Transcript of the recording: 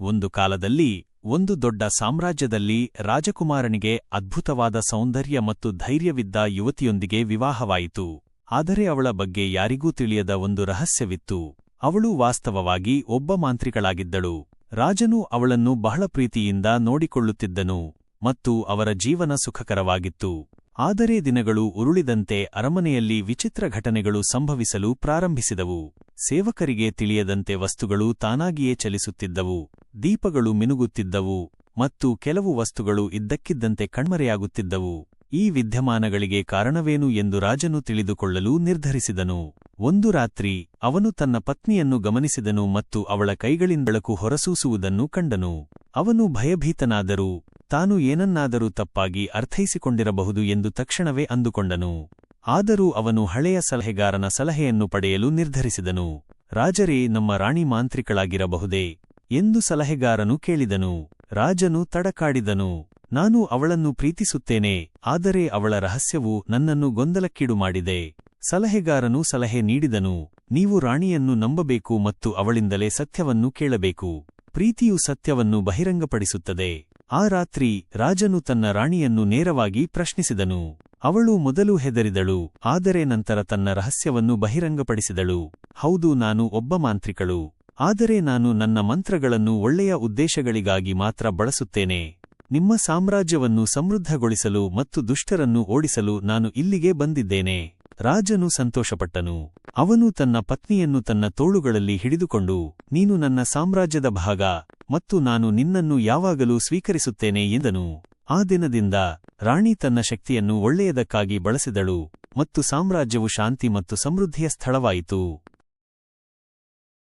ಒಂದು ಕಾಲದಲ್ಲಿ ಒಂದು ದೊಡ್ಡ ಸಾಮ್ರಾಜ್ಯದಲ್ಲಿ ರಾಜಕುಮಾರನಿಗೆ ಅದ್ಭುತವಾದ ಸೌಂದರ್ಯ ಮತ್ತು ಧೈರ್ಯವಿದ್ದ ಯುವತಿಯೊಂದಿಗೆ ವಿವಾಹವಾಯಿತು. ಆದರೆ ಅವಳ ಬಗ್ಗೆ ಯಾರಿಗೂ ತಿಳಿಯದ ಒಂದು ರಹಸ್ಯವಿತ್ತು. ಅವಳು ವಾಸ್ತವವಾಗಿ ಒಬ್ಬ ಮಾಂತ್ರಿಕಳಾಗಿದ್ದಳು. ರಾಜನು ಅವಳನ್ನು ಬಹಳ ಪ್ರೀತಿಯಿಂದ ನೋಡಿಕೊಳ್ಳುತ್ತಿದ್ದನು ಮತ್ತು ಅವರ ಜೀವನ ಸುಖಕರವಾಗಿತ್ತು. ಆದರೆ ದಿನಗಳು ಉರುಳಿದಂತೆ ಅರಮನೆಯಲ್ಲಿ ವಿಚಿತ್ರ ಘಟನೆಗಳು ಸಂಭವಿಸಲು ಪ್ರಾರಂಭಿಸಿದವು. ಸೇವಕರಿಗೆ ತಿಳಿಯದಂತೆ ವಸ್ತುಗಳು ತಾನಾಗಿಯೇ ಚಲಿಸುತ್ತಿದ್ದವು. ದೀಪಗಳು ಮಿನುಗುತ್ತಿದ್ದವು ಮತ್ತು ಕೆಲವು ವಸ್ತುಗಳು ಇದ್ದಕ್ಕಿದ್ದಂತೆ ಕಣ್ಮರೆಯಾಗುತ್ತಿದ್ದವು. ಈ ವಿದ್ಯಮಾನಗಳಿಗೆ ಕಾರಣವೇನು ಎಂದು ರಾಜನು ತಿಳಿದುಕೊಳ್ಳಲು ನಿರ್ಧರಿಸಿದನು. ಒಂದು ರಾತ್ರಿ ಅವನು ತನ್ನ ಪತ್ನಿಯನ್ನು ಗಮನಿಸಿದನು ಮತ್ತು ಅವಳ ಕೈಗಳಿಂದಳಕು ಹೊರಸೂಸುವುದನ್ನು ಕಂಡನು. ಅವನು ಭಯಭೀತನಾದರೂ ತಾನು ಏನನ್ನಾದರೂ ತಪ್ಪಾಗಿ ಅರ್ಥೈಸಿಕೊಂಡಿರಬಹುದು ಎಂದು ತಕ್ಷಣವೇ ಅಂದುಕೊಂಡನು. ಆದರೂ ಅವನು ಹಳೆಯ ಸಲಹೆಗಾರನ ಸಲಹೆಯನ್ನು ಪಡೆಯಲು ನಿರ್ಧರಿಸಿದನು. ರಾಜರೇ, ನಮ್ಮ ರಾಣಿ ಮಾಂತ್ರಿಕಳಾಗಿರಬಹುದೇ? ಎಂದು ಸಲಹೆಗಾರನು ಕೇಳಿದನು. ರಾಜನು ತಡಕಾಡಿದನು. ನಾನು ಅವಳನ್ನು ಪ್ರೀತಿಸುತ್ತೇನೆ, ಆದರೆ ಅವಳ ರಹಸ್ಯವು ನನ್ನನ್ನು ಗೊಂದಲಕ್ಕೀಡು ಮಾಡಿದೆ. ಸಲಹೆಗಾರನು ಸಲಹೆ ನೀಡಿದನು. ನೀವು ರಾಣಿಯನ್ನು ನಂಬಬೇಕು ಮತ್ತು ಅವಳಿಂದಲೇ ಸತ್ಯವನ್ನು ಕೇಳಬೇಕು. ಪ್ರೀತಿಯು ಸತ್ಯವನ್ನು ಬಹಿರಂಗಪಡಿಸುತ್ತದೆ. ಆ ರಾತ್ರಿ ರಾಜನು ತನ್ನ ರಾಣಿಯನ್ನು ನೇರವಾಗಿ ಪ್ರಶ್ನಿಸಿದನು. ಅವಳು ಮೊದಲು ಹೆದರಿದಳು, ಆದರೆ ನಂತರ ತನ್ನ ರಹಸ್ಯವನ್ನು ಬಹಿರಂಗಪಡಿಸಿದಳು. ಹೌದು, ನಾನು ಒಬ್ಬ ಮಾಂತ್ರಿಕಳು. ಆದರೆ ನಾನು ನನ್ನ ಮಂತ್ರಗಳನ್ನು ಒಳ್ಳೆಯ ಉದ್ದೇಶಗಳಿಗಾಗಿ ಮಾತ್ರ ಬಳಸುತ್ತೇನೆ. ನಿಮ್ಮ ಸಾಮ್ರಾಜ್ಯವನ್ನು ಸಮೃದ್ಧಗೊಳಿಸಲು ಮತ್ತು ದುಷ್ಟರನ್ನು ಓಡಿಸಲು ನಾನು ಇಲ್ಲಿಗೆ ಬಂದಿದ್ದೇನೆ. ರಾಜನು ಸಂತೋಷಪಟ್ಟನು. ಅವನು ತನ್ನ ಪತ್ನಿಯನ್ನು ತನ್ನ ತೋಳುಗಳಲ್ಲಿ ಹಿಡಿದುಕೊಂಡು, ನೀನು ನನ್ನ ಸಾಮ್ರಾಜ್ಯದ ಭಾಗ ಮತ್ತು ನಾನು ನಿನ್ನನ್ನು ಯಾವಾಗಲೂ ಸ್ವೀಕರಿಸುತ್ತೇನೆ ಎಂದನು. ಆ ದಿನದಿಂದ ರಾಣಿ ತನ್ನ ಶಕ್ತಿಯನ್ನು ಒಳ್ಳೆಯದಕ್ಕಾಗಿ ಬಳಸಿದಳು ಮತ್ತು ಸಾಮ್ರಾಜ್ಯವು ಶಾಂತಿ ಮತ್ತು ಸಮೃದ್ಧಿಯ ಸ್ಥಳವಾಯಿತು.